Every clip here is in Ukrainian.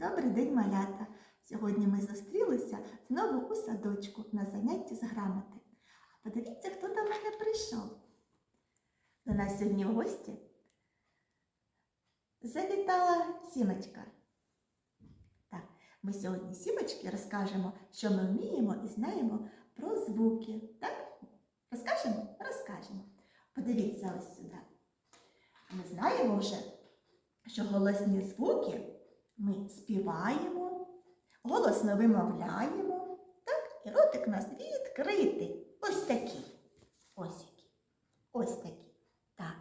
Добрий день, малята! Сьогодні ми зустрілися знову у садочку на занятті з грамоти. А подивіться, хто до мене прийшов. До нас сьогодні в гості завітала сімочка. Так, ми сьогодні сімочки розкажемо, що ми вміємо і знаємо про звуки. Так? Розкажемо? Розкажемо. Подивіться ось сюди. Ми знаємо вже, що голосні звуки співаємо, голосно вимовляємо, так? І ротик у нас відкритий. Ось такий. Ось який. Ось такий. Так.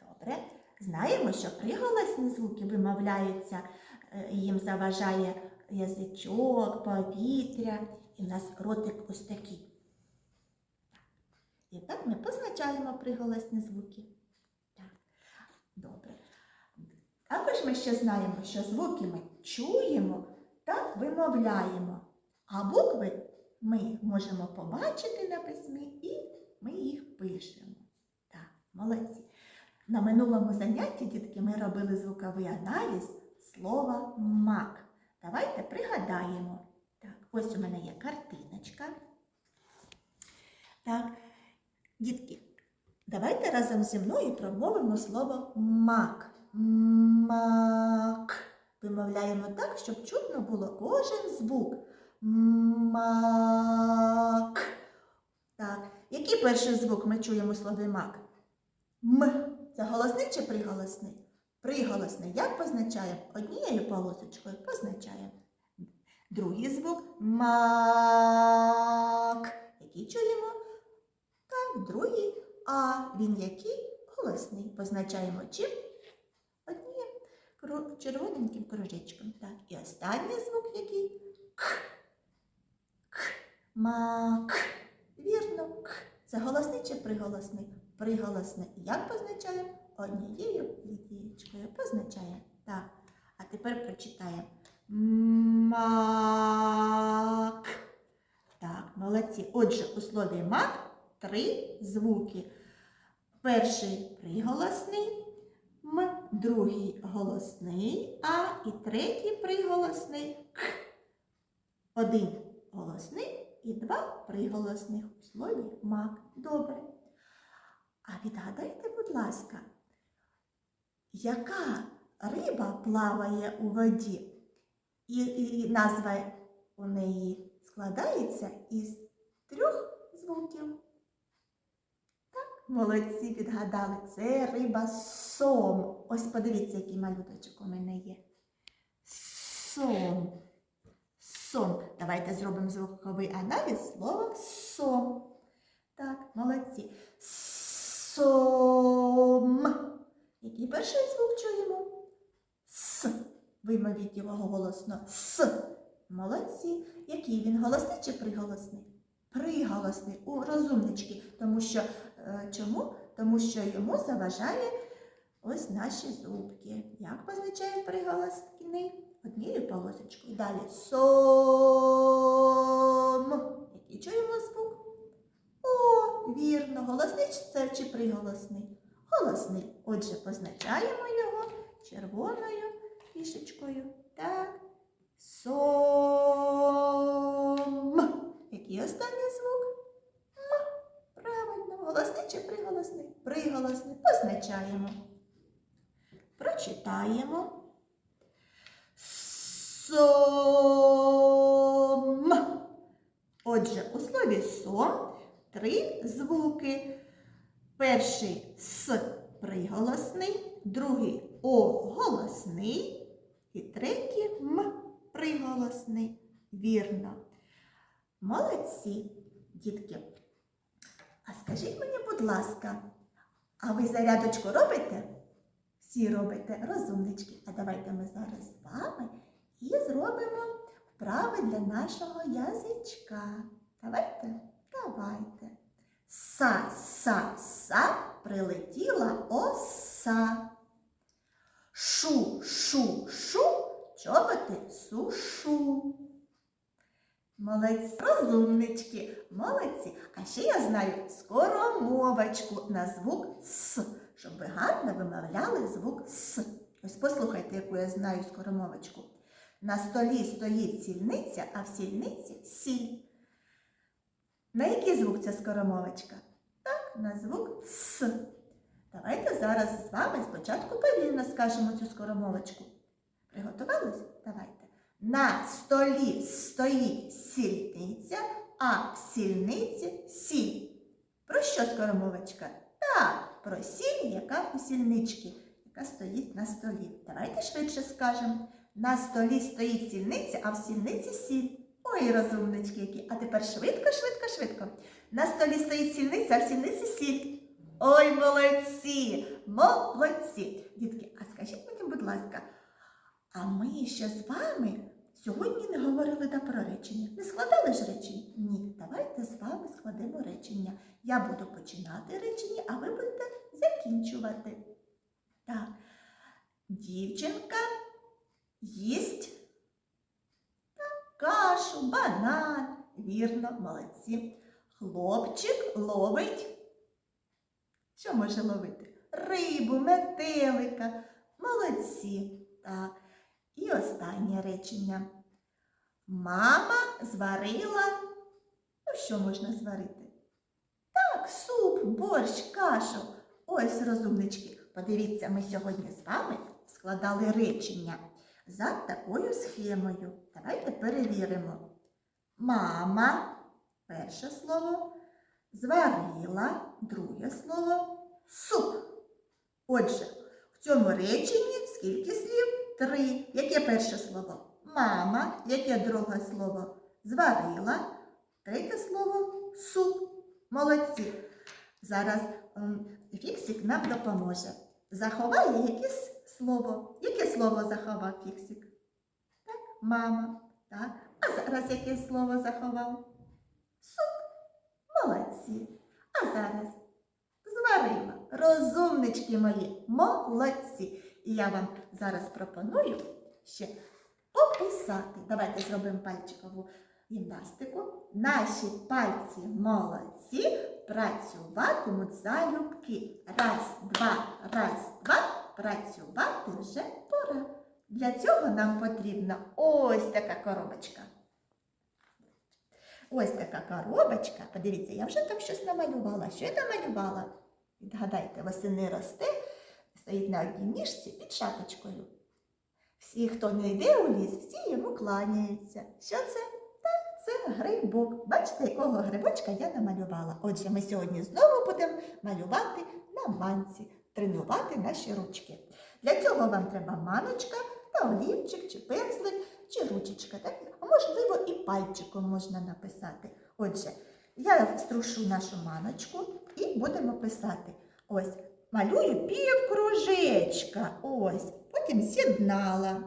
Добре. Знаємо, що приголосні звуки вимовляються, е, їм заважає язичок, повітря, і в нас ротик ось такий. І так ми позначаємо приголосні звуки. Так. Добре. Також ми ще знаємо, що звуки ми чуємо та вимовляємо, а букви ми можемо побачити на письмі і ми їх пишемо. Так, молодці. На минулому занятті, дітки, ми робили звуковий аналіз слова мак. Давайте пригадаємо. Так, ось у мене є картиночка. Так, дітки, давайте разом зі мною промовимо слово мак. Мак. Вимовляємо так, щоб чутно було кожен звук. Мак. Так. Який перший звук ми чуємо у слові мак? М. Це голосний чи приголосний? Приголосний. Як позначаємо? Однією полосочкою позначаємо. Другий звук мак. Який чуємо? Так, другий. А він який? Голосний. Позначаємо чим? Червоненьким кружечком. Так. І останній звук який? К. К. Мак. Вірно, к. Це голосний чи приголосний? Приголосний. Як позначаємо? Однією лінієчкою. Позначаємо. Так. А тепер прочитаємо. Мак. Так, молодці. Отже, у слові мак три звуки. Перший приголосний, м, другий голосний а і третій приголосний к. Один голосний і два приголосних у слові мак. Добре. А відгадайте, будь ласка, яка риба плаває у воді? І, і назва у неї складається із трьох звуків. Молодці відгадали. Це риба сом. Ось подивіться, який малюточок у мене є. Сом. Сом. Давайте зробимо звуковий аналіз слова сом. Так, молодці. Сом. Який перший звук чуємо? С. Вимовіть його голосно. С. Молодці. Який він голосний чи приголосний? Приголосний. У розумнички. Тому що Чому? Тому що йому заважає ось наші зубки. Як позначає приголосний? Однією полосочкою. Далі сом. Який чуємо звук? О, вірно, голосний це чи приголосний? Голосний. Отже, позначаємо його червоною фішечкою. Так. Сом. Який останній звук? Правильно, голосний чи приголосний? Приголосний. Позначаємо. Прочитаємо. Сом. Отже, у слові сом три звуки. Перший с приголосний, другий о голосний і третій м приголосний. Вірно. Молодці, дітки. А скажіть мені, будь ласка, а ви зарядочку робите? Всі робите розумнички. А давайте ми зараз з вами і зробимо вправи для нашого язичка. Давайте? Давайте. Са, са, са прилетіла оса. Шу, шу, шу, чоботи сушу. Молодці, розумнички, молодці. А ще я знаю скоромовочку на звук С, щоб ви гарно вимовляли звук С. Ось послухайте, яку я знаю скоромовочку. На столі стоїть сільниця, а в сільниці сіль. На який звук ця скоромовочка? Так, на звук С. Давайте зараз з вами спочатку повільно скажемо цю скоромовочку. Приготувались? Давайте. На столі стоїть сільниця, а в сільниці сіль. Про що скоромовочка? Так, про сіль, яка у сільнички, яка стоїть на столі. Давайте швидше скажемо. На столі стоїть сільниця, а в сільниці сіль. Ой, розумнички які. А тепер швидко, швидко, швидко. На столі стоїть сільниця, а в сільниці сіль. Ой, молодці! Молодці! Дітки, а скажіть мені, будь ласка, а ми ще з вами сьогодні не говорили да про речення. Не складали ж речення? Ні. Давайте з вами складемо речення. Я буду починати речення, а ви будете закінчувати. Так. Дівчинка їсть кашу, банан. Вірно, молодці. Хлопчик ловить. Що може ловити? Рибу, метелика. Молодці. Так. І останнє речення. Мама зварила. Ну, що можна зварити? Так, суп, борщ, кашу. Ось, розумнички, подивіться, ми сьогодні з вами складали речення за такою схемою. Давайте перевіримо. Мама, перше слово, зварила, друге слово, суп. Отже, в цьому реченні скільки слів? Три. Яке перше слово? Мама. Яке друге слово? Зварила. Третє слово суп. Молодці. Зараз ем, Фіксик нам допоможе. Заховає якесь слово. Яке слово заховав Фіксик? Так, мама. Так. А зараз яке слово заховав? Суп. Молодці. А зараз зварила. Розумнички мої, молодці. І я вам зараз пропоную ще описати. Давайте зробимо пальчикову гімнастику. Наші пальці молодці працюватимуть залюбки. Раз, два, раз, два. Працювати вже пора. Для цього нам потрібна ось така коробочка. Ось така коробочка. Подивіться, я вже там щось намалювала. Що я намалювала? Відгадайте, восени росте, стоїть на одній ніжці під шапочкою. Всі, хто не йде у ліс, всі йому кланяються. Що це? Так, це грибок. Бачите, якого грибочка я намалювала. Отже, ми сьогодні знову будемо малювати на манці, тренувати наші ручки. Для цього вам треба маночка та олівчик, чи пензлик, чи ручечка. Так? А можливо, і пальчиком можна написати. Отже, я струшу нашу маночку і будемо писати. Ось, малюю півкружечка. Ось, потім з'єднала.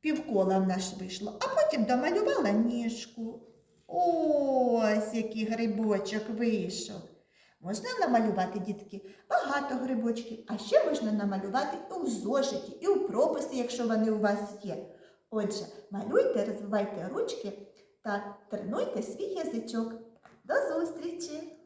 Півкола в нас вийшло, а потім домалювала ніжку. Ось який грибочок вийшов. Можна намалювати, дітки, багато грибочків, а ще можна намалювати і у зошиті, і у прописі, якщо вони у вас є. Отже, малюйте, розвивайте ручки та тренуйте свій язичок. До зустрічі!